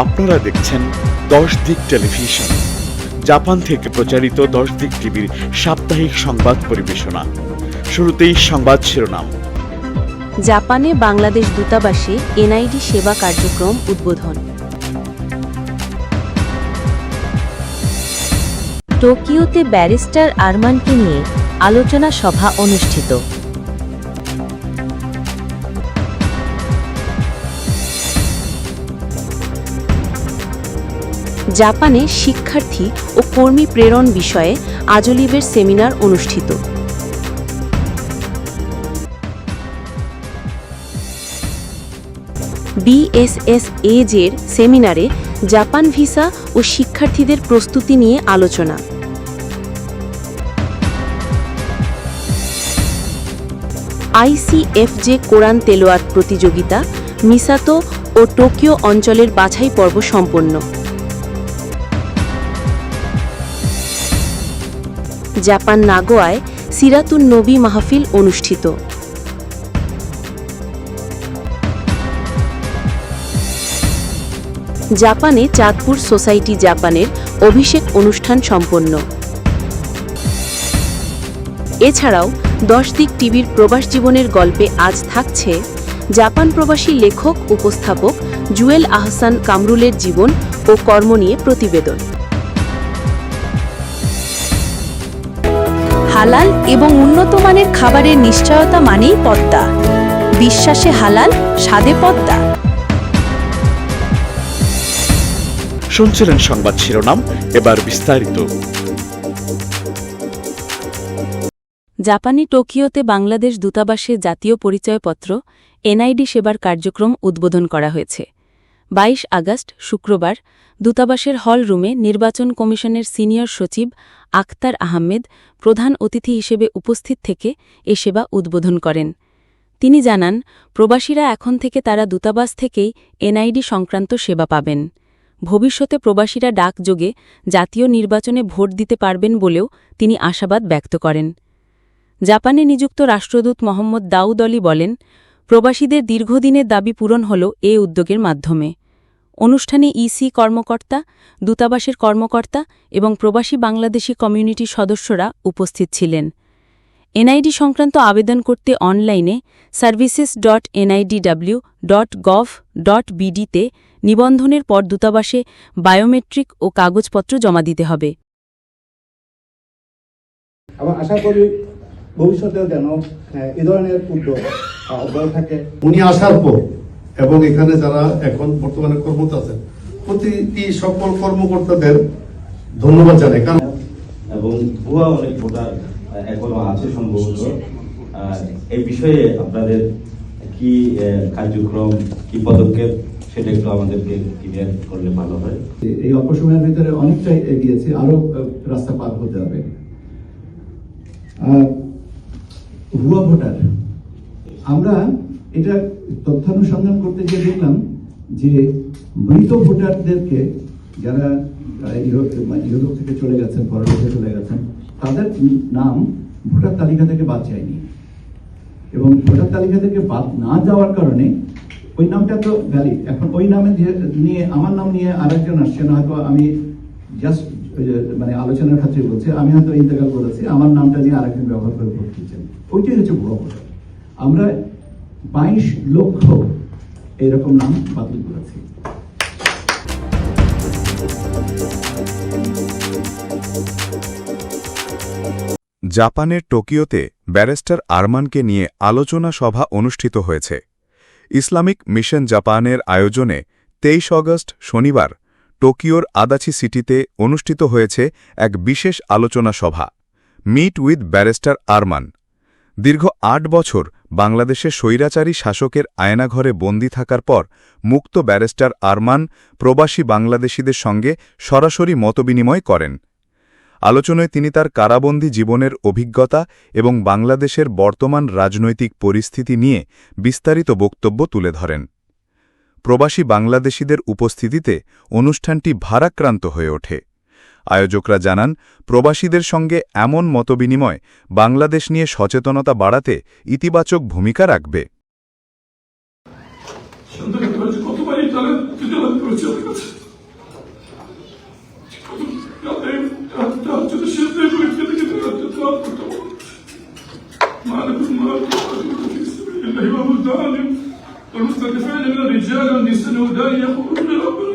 আপনারা দেখছেন দশ দিক টেলিভিশন। জাপান থেকে প্রচারিত দশ দিক টিভির সাপ্তাহিক সংবাদ পরিবেশনা। শুরুতেই সংবাদ শিরোনাম। জাপানে বাংলাদেশ দূতাবাসে এনআইডি সেবা কার্যক্রম উদ্বোধন। টোকিওতে ব্যারিস্টার আরমানকে নিয়ে আলোচনা সভা অনুষ্ঠিত। জাপানে শিক্ষার্থী ও কর্মী প্রেরণ বিষয়ে আজলিবের সেমিনার অনুষ্ঠিত। বিএসএস এজের সেমিনারে জাপান ভিসা ও শিক্ষার্থীদের প্রস্তুতি নিয়ে আলোচনা। আইসিএফজে কোরআন তেলোয়াত প্রতিযোগিতা, মিসাতো ও টোকিও অঞ্চলের বাছাই পর্ব সম্পন্ন। জাপান নাগোয়ায় সিরাতুন নবী মাহফিল অনুষ্ঠিত। জাপানে চাঁদপুর সোসাইটি জাপানের অভিষেক অনুষ্ঠান সম্পন্ন। এছাড়াও দশ দিক টিভির প্রবাস জীবনের গল্পে আজ থাকছে জাপান প্রবাসী লেখক, উপস্থাপক জুয়েল আহসান কামরুলের জীবন ও কর্ম নিয়ে প্রতিবেদন। হালাল এবং উন্নত মানের খাবারের নিশ্চয়তা মানেই পদ্মা। বিশ্বাসে হালাল স্বাদে পদ্মা। শুনছিলেন সংবাদ শিরোনাম এবার বিস্তারিত। জাপানি টোকিওতে বাংলাদেশ দূতাবাসে জাতীয় পরিচয়পত্র এনআইডি সেবার কার্যক্রম উদ্বোধন করা হয়েছে। ২২ আগস্ট, শুক্রবার, দূতাবাসের হল রুমে নির্বাচন কমিশনের সিনিয়র সচিব আখতার আহমেদ প্রধান অতিথি হিসেবে উপস্থিত থেকে এ সেবা উদ্বোধন করেন। তিনি জানান, প্রবাসীরা এখন থেকে তারা দূতাবাস থেকেই এনআইডি সংক্রান্ত সেবা পাবেন। ভবিষ্যতে প্রবাসীরা ডাকযোগে জাতীয় নির্বাচনে ভোট দিতে পারবেন বলেও তিনি আশাবাদ ব্যক্ত করেন। জাপানে নিযুক্ত রাষ্ট্রদূত মোহাম্মদ দাউদ আলী বলেন, প্রবাসীদের দীর্ঘদিনের দাবি পূরণ হল এ উদ্যোগের মাধ্যমে। অনুষ্ঠানে ইসি কর্মকর্তা দূতাবাসের কর্মকর্তা এবং প্রবাসী বাংলাদেশি কমিউনিটির সদস্যরা উপস্থিত ছিলেন। এনআইডি সংক্রান্ত আবেদন করতে অনলাইনে services dot NIDW dot gov dot বিডিতে নিবন্ধনের পর দূতাবাসে বায়োমেট্রিক ও কাগজপত্র জমা দিতে হবে। এবং আশা করি ভবিষ্যতেও যেন এই ধরনের উদ্যোগ অব্যাহত থাকে। উনি আসার পর এবং এখানে যারা এখন বর্তমানে কর্মরত আছেন প্রতিটি সকল কর্মকর্তাদের ধন্যবাদ জানাই। কারণ এবং ভুয়া অনেক ভোটার এখনও আছে সম্ভবত। এই বিষয়ে আপনাদের কি কার্যক্রম কি পদক্ষেপ সেটা একটু আমাদেরকে ক্লিয়ার করলে ভালো হয়। এই অল্প সময়ের ভিতরে অনেকটাই এগিয়েছে আরও রাস্তা পার হতে হবে। আর ভুয়া ভোটার আমরা এটা তথ্যানুসন্ধান করতে গিয়ে দেখলাম যে মৃত ভোটারদেরকে যারা মানে ইউরোপ থেকে চলে গেছেন পরলোকে চলে গেছেন, তাদের নাম ভোটার তালিকা থেকে বাদ যায়নি। এবং ভোটার তালিকা থেকে বাদ না যাওয়ার কারণে ওই নামটা তো ভ্যালিড এখন ওই নামে নিয়ে, আমার নাম নিয়ে আরেকজন আসছেন হয়তো আমি জাস্ট মানে আলোচনার ক্ষেত্রে বলছি, আমি হয়তো ইন্তেকাল করেছি, আমার নামটা নিয়ে আরেকজন ব্যবহার করে ভোট দিচ্ছেন। ওইটাই হচ্ছে ভুয়া ভোটার। আমরা বাইশ লক্ষ এরকম নাম বাতিল করেছি। জাপানের টোকিওতে ব্যারিস্টার আরমানকে নিয়ে আলোচনা সভা অনুষ্ঠিত হয়েছে। ইসলামিক মিশন জাপানের আয়োজনে তেইশ অগস্ট শনিবার টোকিওর আদাচি সিটিতে অনুষ্ঠিত হয়েছে এক বিশেষ আলোচনা সভা, মিট উইথ ব্যারিস্টার আরমান। দীর্ঘ আট বছর বাংলাদেশে স্বৈরাচারী শাসকের আয়নাঘরে বন্দী থাকার পর মুক্ত ব্যারিস্টার আরমান প্রবাসী বাংলাদেশিদের সঙ্গে সরাসরি মতবিনিময় করেন। আলোচনায় তিনি তার কারাবন্দী জীবনের অভিজ্ঞতা এবং বাংলাদেশের বর্তমান রাজনৈতিক পরিস্থিতি নিয়ে বিস্তারিত বক্তব্য তুলে ধরেন। প্রবাসী বাংলাদেশিদের উপস্থিতিতে অনুষ্ঠানটি ভারাক্রান্ত হয়ে ওঠে। আয়োজকরা জানান প্রবাসীদের সঙ্গে এমন মতবিনিময় বাংলাদেশ নিয়ে সচেতনতা বাড়াতে ইতিবাচক ভূমিকা রাখবে সন্তানকে বলেছে কতবারই চলে প্রতিবাদ করেছে ওদের কাছে tahajjud şerifleri birlikte gidip dua tutalım. Mâlekum mâlekum fi sabilillahi ve hudanim. والمستضعفين من الرجال والنساء والداعي يقولون ربنا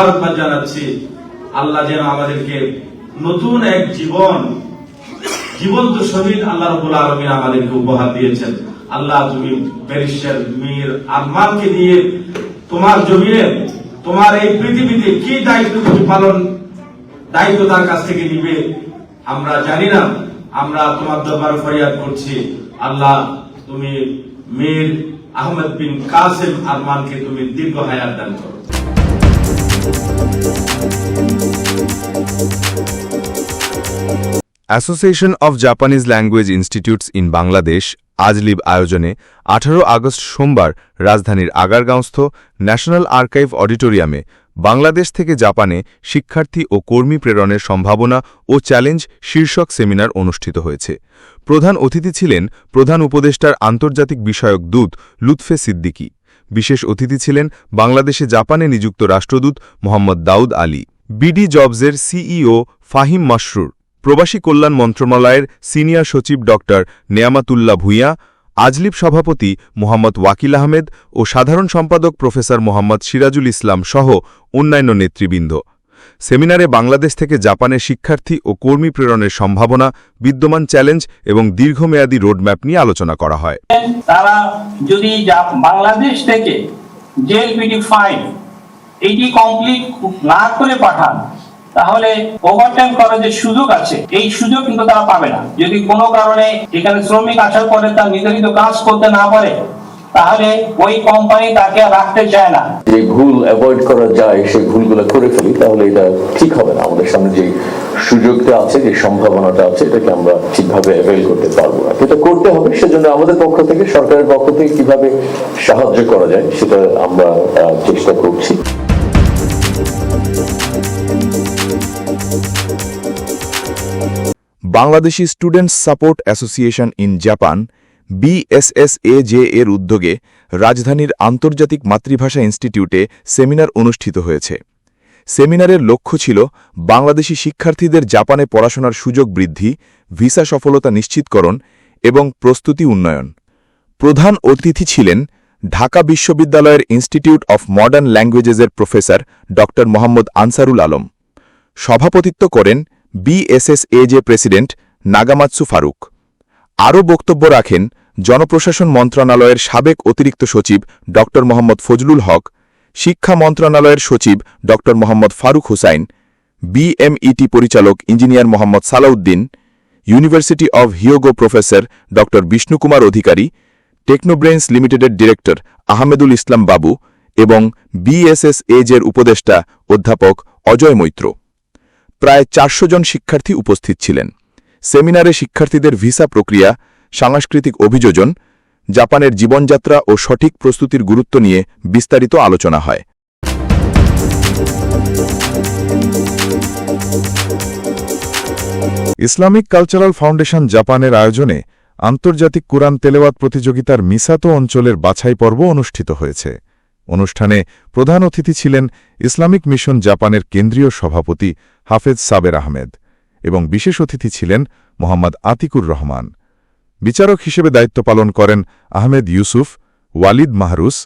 মোবারকবাদ জানাচ্ছি, আল্লাহ যেন আমাদেরকে নতুন এক জীবন, জীবন্ত শহীদ আল্লাহ রবুল আলমিন আমাদেরকে উপহার দিয়েছেন। আল্লাহ তুমি ব্যারিস্টার মীর আরমানকে দিয়ে তোমার জমিনে, তোমার এই পৃথিবীতে কি দায়িত্ব তুমি পালন, দায়িত্ব তার কাছ থেকে নিবে, আমরা জানি না। আমরা তোমার দরবার ফরিয়াদ করছি। আল্লাহ তুমি মীর আহমদ বিন কাসেম আরমানকে তুমি দীর্ঘ হায়াত দান করো। Association of Japanese language institutes in Bangladesh AJLIB আয়োজনে আঠারো আগস্ট সোমবার রাজধানীর আগারগাঁওস্থ ন্যাশনাল আর্কাইভ অডিটোরিয়ামে বাংলাদেশ থেকে জাপানে শিক্ষার্থী ও কর্মী প্রেরণের সম্ভাবনা ও চ্যালেঞ্জ শীর্ষক সেমিনার অনুষ্ঠিত হয়েছে। প্রধান অতিথি ছিলেন প্রধান উপদেষ্টার আন্তর্জাতিক বিষয়ক দূত লুৎফে সিদ্দিকী। বিশেষ অতিথি ছিলেন বাংলাদেশে জাপানে নিযুক্ত রাষ্ট্রদূত মোহাম্মদ দাউদ আলী। বিডি জবসের সিইও ফাহিম মাসরুর প্রবাসী কল্যাণ মন্ত্রণালয়ের সিনিয়র সচিব ড নেয়ামাতুল্লা ভূঁইয়া আজলিপ সভাপতি মোহাম্মদ ওয়াকিল আহমেদ ও সাধারণ সম্পাদক প্রফেসর মোহাম্মদ সিরাজুল ইসলাম সহ অন্যান্য নেতৃবৃন্দ। সেমিনারে বাংলাদেশ থেকে জাপানের শিক্ষার্থী ও কর্মী প্রেরণের সম্ভাবনা, বিদ্যমান চ্যালেঞ্জ এবং দীর্ঘমেয়াদী রোডম্যাপ নিয়ে আলোচনা করা হয়। তারা যদি বাংলাদেশ থেকে জেএলপিডি ফাইভ এইটি কমপ্লিট না করে পাঠান, তাহলে ওভারটাইম করার যে সুযোগ আছে। এই সুযোগ কিন্তু তারা পাবে না। যদি কোনো কারণে এখানে শ্রমিক আসার পরে তার নির্ধারিত কাজ করতে না পারে তাহলে ওই কোম্পানি তাকে রাখতে চায় না। যে ভুল অ্যাভয়েড করা যায় সেই ভুলগুলো করে ফেলি তাহলে এটা ঠিক হবে না। আমাদের সামনে যে সুযোগটা আছে যে সম্ভাবনাটা আছে এটাকে আমরা ঠিকভাবে অ্যাভেল করতে পারব না। এটা করতে হবে সেজন্য আমাদের পক্ষ থেকে সরকারের পক্ষ থেকে কীভাবে সাহায্য করা যায় সেটা আমরা আহ, চেষ্টা করছি। Bangladeshi students support association in Japan BSSAJ এর উদ্যোগে রাজধানীর আন্তর্জাতিক মাতৃভাষা ইনস্টিটিউটে সেমিনার অনুষ্ঠিত হয়েছে। সেমিনারের লক্ষ্য ছিল বাংলাদেশি শিক্ষার্থীদের জাপানে পড়াশোনার সুযোগ বৃদ্ধি, ভিসা সফলতা নিশ্চিতকরণ এবং প্রস্তুতি উন্নয়ন। প্রধান অতিথি ছিলেন ঢাকা বিশ্ববিদ্যালয়ের ইনস্টিটিউট অফ মডার্ন ল্যাঙ্গুয়েজেসের প্রফেসর ড. মোহাম্মদ আনসারুল আলম। সভাপতিত্ব করেন বিএসএসএজে প্রেসিডেন্ট নাগামাৎসু ফারুক। আরও বক্তব্য রাখেন জনপ্রশাসন মন্ত্রণালয়ের সাবেক অতিরিক্ত সচিব ড মোহাম্মদ ফজলুল হক, শিক্ষা মন্ত্রণালয়ের সচিব ড মোহাম্মদ ফারুক হুসাইন, বিএমইটি পরিচালক engineer Mohammad Salauddin, university of Hyogo professor ড বিষ্ণুকুমার অধিকারী টেকনোব্রেন্স লিমিটেডের ডিরেক্টর আহমেদুল ইসলাম বাবু এবং বিএসএসএজের উপদেষ্টা অধ্যাপক অজয় মৈত্র। প্রায় চারশো জন শিক্ষার্থী উপস্থিত ছিলেন। সেমিনারে শিক্ষার্থীদের ভিসা প্রক্রিয়া সাংস্কৃতিক অভিযোজন, জাপানের জীবনযাত্রা ও সঠিক প্রস্তুতির গুরুত্ব নিয়ে বিস্তারিত আলোচনা হয়। ইসলামিক কালচারাল ফাউন্ডেশন জাপানের আয়োজনে আন্তর্জাতিক কুরআন তেলেওয়াত প্রতিযোগিতার মিসাতো অঞ্চলের বাছাই পর্ব অনুষ্ঠিত হয়েছে। অনুষ্ঠানে প্রধান অতিথি ছিলেন ইসলামিক মিশন জাপানের কেন্দ্রীয় সভাপতি হাফেজ সাবের আহমেদ এবং বিশেষ অতিথি ছিলেন মোহাম্মদ আতিকুর রহমান। বিচারক হিসেবে দায়িত্ব পালন করেন আহমেদ ইউসুফ, ওয়ালিদ মাহরুস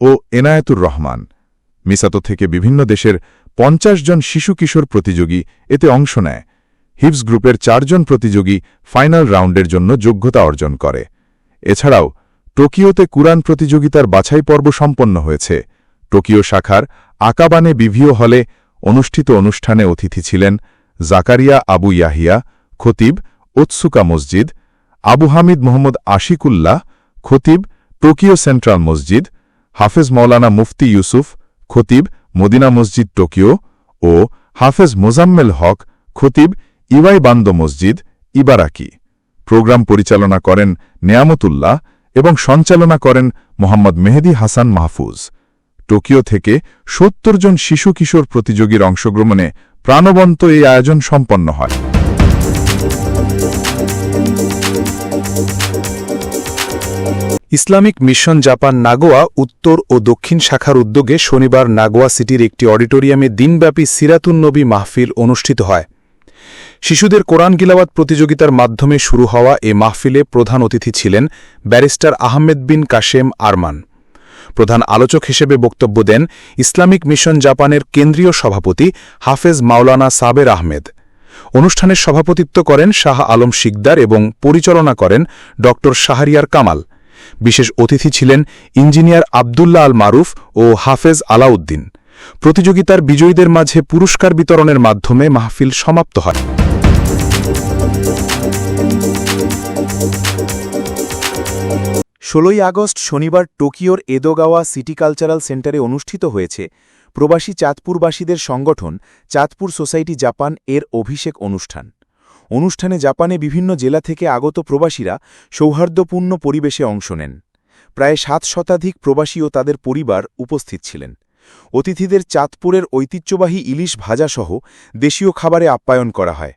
ও এনায়েতুর রহমান। মিসাতো থেকে বিভিন্ন দেশের পঞ্চাশ জন শিশু কিশোর প্রতিযোগী এতে অংশ নেয়। হিপস গ্রুপের চারজন প্রতিযোগী ফাইনাল রাউন্ডের জন্য যোগ্যতা অর্জন করে। এছাড়াও, টোকিওতে কুরআন প্রতিযোগিতার বাছাই পর্ব সম্পন্ন হয়েছে। টোকিও শাখার আকাবানে বিভিও হলে অনুষ্ঠিত অনুষ্ঠানে অতিথি ছিলেন জাকারিয়া আবু ইয়াহিয়া, খতিব, ওৎসুকা মসজিদ আবু হামিদ মোহাম্মদ আশিকুল্লাহ খতিব টোকিও সেন্ট্রাল মসজিদ, হাফেজ মৌলানা মুফতি ইউসুফ খতিব মদিনা মসজিদ টোকিও ও হাফেজ মোজাম্মেল হক খতিব ইওয়াই বান্দ মসজিদ ইবারাকি। প্রোগ্রাম পরিচালনা করেন নেয়ামতুল্লাহ এবং সঞ্চালনা করেন মোহাম্মদ মেহেদি হাসান মাহফুজ। টোকিও থেকে সত্তর জন শিশু কিশোর প্রতিযোগীর অংশগ্রহণে প্রাণবন্ত এই আয়োজন সম্পন্ন হয়। ইসলামিক মিশন জাপান নাগোয়া উত্তর ও দক্ষিণ শাখার উদ্যোগে শনিবার নাগোয়া সিটির একটি অডিটোরিয়ামে দিনব্যাপী সিরাতুন নবী মাহফিল অনুষ্ঠিত হয়। শিশুদের কোরআন গিলাওয়াত প্রতিযোগিতার মাধ্যমে শুরু হওয়া এ মাহফিলে প্রধান অতিথি ছিলেন ব্যারিস্টার আহমেদ বিন কাশেম আরমান। প্রধান আলোচক হিসেবে বক্তব্য দেন ইসলামিক মিশন জাপানের কেন্দ্রীয় সভাপতি হাফেজ মাওলানা সাবের আহমেদ। অনুষ্ঠানের সভাপতিত্ব করেন শাহ আলম শিকদার এবং পরিচালনা করেন ড শাহরিয়ার কামাল। বিশেষ অতিথি ছিলেন ইঞ্জিনিয়ার আবদুল্লাহ আল মারুফ ও হাফেজ আলাউদ্দিন। প্রতিযোগিতার বিজয়ীদের মাঝে পুরস্কার বিতরণের মাধ্যমে মাহফিল সমাপ্ত হয়। ষোলোই আগস্ট শনিবার টোকিওর এদোগাওয়া সিটি কালচারাল সেন্টারে অনুষ্ঠিত হয়েছে। প্রবাসী চাঁদপুরবাসীদের সংগঠন চাঁদপুর সোসাইটি জাপান এর অভিষেক অনুষ্ঠান। অনুষ্ঠানে জাপানে বিভিন্ন জেলা থেকে আগত প্রবাসীরা সৌহার্দ্যপূর্ণ পরিবেশে অংশ নেন। প্রায় সাত শতাধিক প্রবাসী ও তাদের পরিবার উপস্থিত ছিলেন। অতিথিদের চাঁদপুরের ঐতিহ্যবাহী ইলিশ ভাজাসহ দেশীয় খাবারে আপ্যায়ন করা হয়।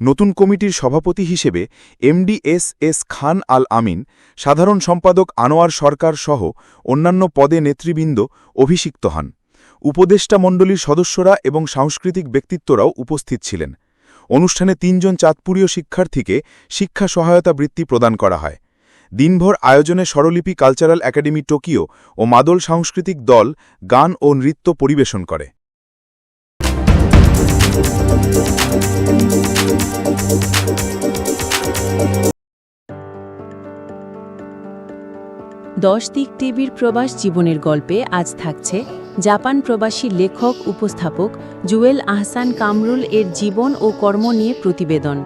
নতুন কমিটির সভাপতি হিসেবে MD S S Khan Al Amin, সাধারণ সম্পাদক আনোয়ার সরকার সহ অন্যান্য পদে নেতৃবৃন্দ অভিষিক্ত হন। উপদেষ্টা মণ্ডলীর সদস্যরা এবং সাংস্কৃতিক ব্যক্তিত্বরাও উপস্থিত ছিলেন। অনুষ্ঠানে তিনজন চাঁদপুরীয় শিক্ষার্থীকে শিক্ষা সহায়তা বৃত্তি প্রদান করা হয়। দিনভর আয়োজনে স্বরলিপি কালচারাল একাডেমি টোকিও ও মাদল সাংস্কৃতিক দল গান ও নৃত্য পরিবেশন করে। দশ দিক টিভির প্রবাস জীবনের গল্পে আজ থাকছে জাপান প্রবাসী লেখক উপস্থাপক জুয়েল আহসান কামরুল এর জীবন ও কর্ম নিয়ে প্রতিবেদন।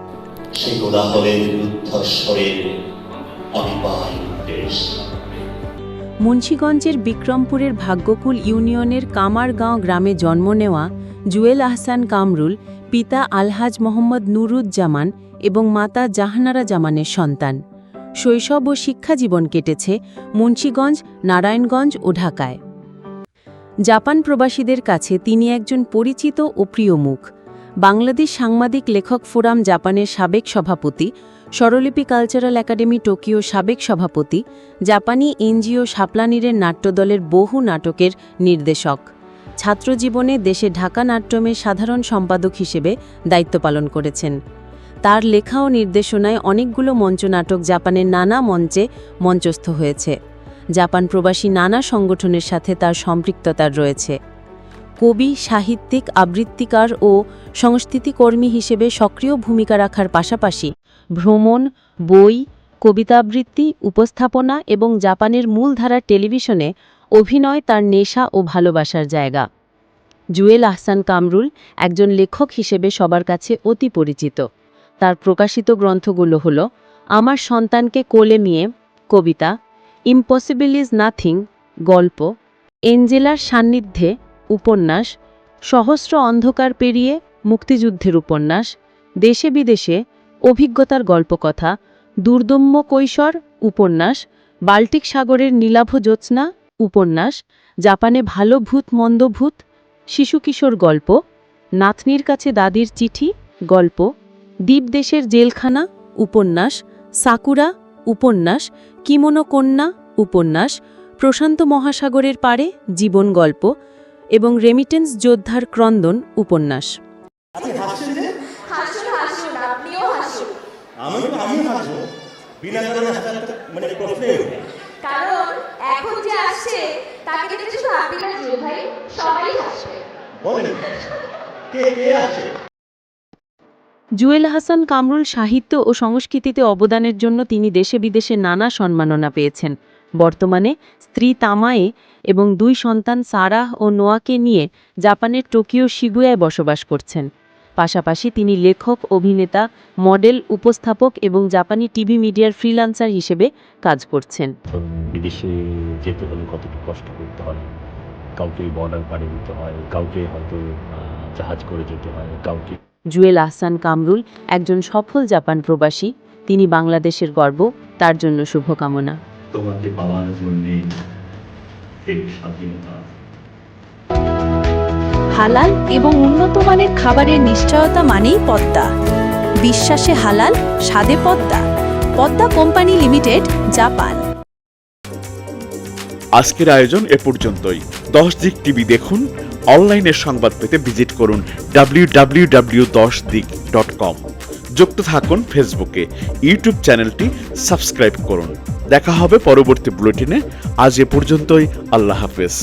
মুন্সীগঞ্জের বিক্রমপুরের ভাগ্যকুল ইউনিয়নের কামারগাঁও গ্রামে জন্ম নেওয়া জুয়েল আহসান কামরুল পিতা আলহাজ মোহাম্মদ নুরুজ্জামান এবং মাতা জাহানারা জামানের সন্তান। শৈশব ও শিক্ষাজীবন কেটেছে মুন্সীগঞ্জ, নারায়ণগঞ্জ ও ঢাকায়। জাপান প্রবাসীদের কাছে তিনি একজন পরিচিত ও প্রিয় মুখ। বাংলাদেশ সাংবাদিক লেখক ফোরাম জাপানের সাবেক সভাপতি, স্বরলিপি কালচারাল একাডেমি টোকিও সাবেক সভাপতি, জাপানি এনজিও শাপলানিরের নাট্যদলের বহু নাটকের নির্দেশক। ছাত্রজীবনে দেশে ঢাকা নাট্যমের সাধারণ সম্পাদক হিসেবে দায়িত্ব পালন করেছেন। তার লেখা ও নির্দেশনায় অনেকগুলো মঞ্চনাটক জাপানের নানা মঞ্চে মঞ্চস্থ হয়েছে। জাপান প্রবাসী নানা সংগঠনের সাথে তার সম্পৃক্ততার রয়েছে। কবি, সাহিত্যিক, আবৃত্তিকার ও সংস্কৃতিকর্মী হিসেবে সক্রিয় ভূমিকা রাখার পাশাপাশি ভ্রমণ, বই কবিতা আবৃত্তি উপস্থাপনা এবং জাপানের মূলধারার টেলিভিশনে অভিনয় তার নেশা ও ভালোবাসার জায়গা। জুয়েল আহসান কামরুল একজন লেখক হিসেবে সবার কাছে অতি পরিচিত। তার প্রকাশিত গ্রন্থগুলো হল, আমার সন্তানকে কোলে নিয়ে কবিতা, ইম্পসিবল ইজ নাথিং গল্প, এঞ্জেলার সান্নিধ্যে উপন্যাস, সহস্র অন্ধকার পেরিয়ে মুক্তিযুদ্ধের উপন্যাস, দেশে বিদেশে অভিজ্ঞতার গল্পকথা, দুর্দম্য কৈশোর উপন্যাস, বাল্টিক সাগরের নীলাভ জ্যোৎস্না উপন্যাস, জাপানে ভালো ভূত, মন্দ ভূত শিশু কিশোর গল্প নাতনির কাছে দাদির চিঠি গল্প দ্বীপদেশের জেলখানা উপন্যাস সাকুরা উপন্যাস কিমোনো কন্যা উপন্যাস প্রশান্ত মহাসাগরের পারে জীবন গল্প এবং রেমিটেন্স যোদ্ধার ক্রন্দন উপন্যাস। হাসুন হাসুন আপনিও কারণ এখন যে আসছে তাকে দেখে শুধু আপনি না ভাই সবাই হাসবে। জুয়েল হাসান, কামরুল সাহিত্য ও সংস্কৃতিতে অবদানের জন্য তিনি দেশে বিদেশে নানা সম্মাননা পেয়েছেন। বর্তমানে স্ত্রী তামায়ে এবং দুই সন্তান সারাহ ও নোয়াকে নিয়ে জাপানের টোকিও শিগুয়ায় বসবাস করছেন। পাশাপাশি তিনি লেখক, অভিনেতা, মডেল, উপস্থাপক এবং জাপানি টিভি মিডিয়ার ফ্রিল্যান্সার হিসেবে কাজ করছেন। বিদেশে যেতে হলে কতটুকু কষ্ট করতে হয়? কাউকে বর্ডার পাড়ি দিতে হয়, কাউকে হয়তো জাহাজ করে যেতে হয়, কাউকে জুয়েল আহসান কামরুল একজন সফল জাপান প্রবাসী। তিনি বাংলাদেশের গর্ব তার জন্য শুভকামনা। তোমাকে পাওয়ার জন্যে হালাল এবং উন্নত মানের খাবারের নিশ্চয়তা মানেই পদ্মা। বিশ্বাসে হালাল স্বাদে Padma. Padma company limited Japan. আজকের আয়োজন এ পর্যন্তই। দশ দিক টিভি দেখুন অনলাইনে সংবাদ পেতে ভিজিট করুন ডাব্লিউ ডাব্লিউ ডাব্লিউ দশ দিক ডট কম। যুক্ত থাকুন ফেসবুকে, ইউটিউব চ্যানেলটি সাবস্ক্রাইব করুন। দেখা হবে পরবর্তী বুলেটিনে। আজ এ পর্যন্তই, আল্লাহ হাফেজ।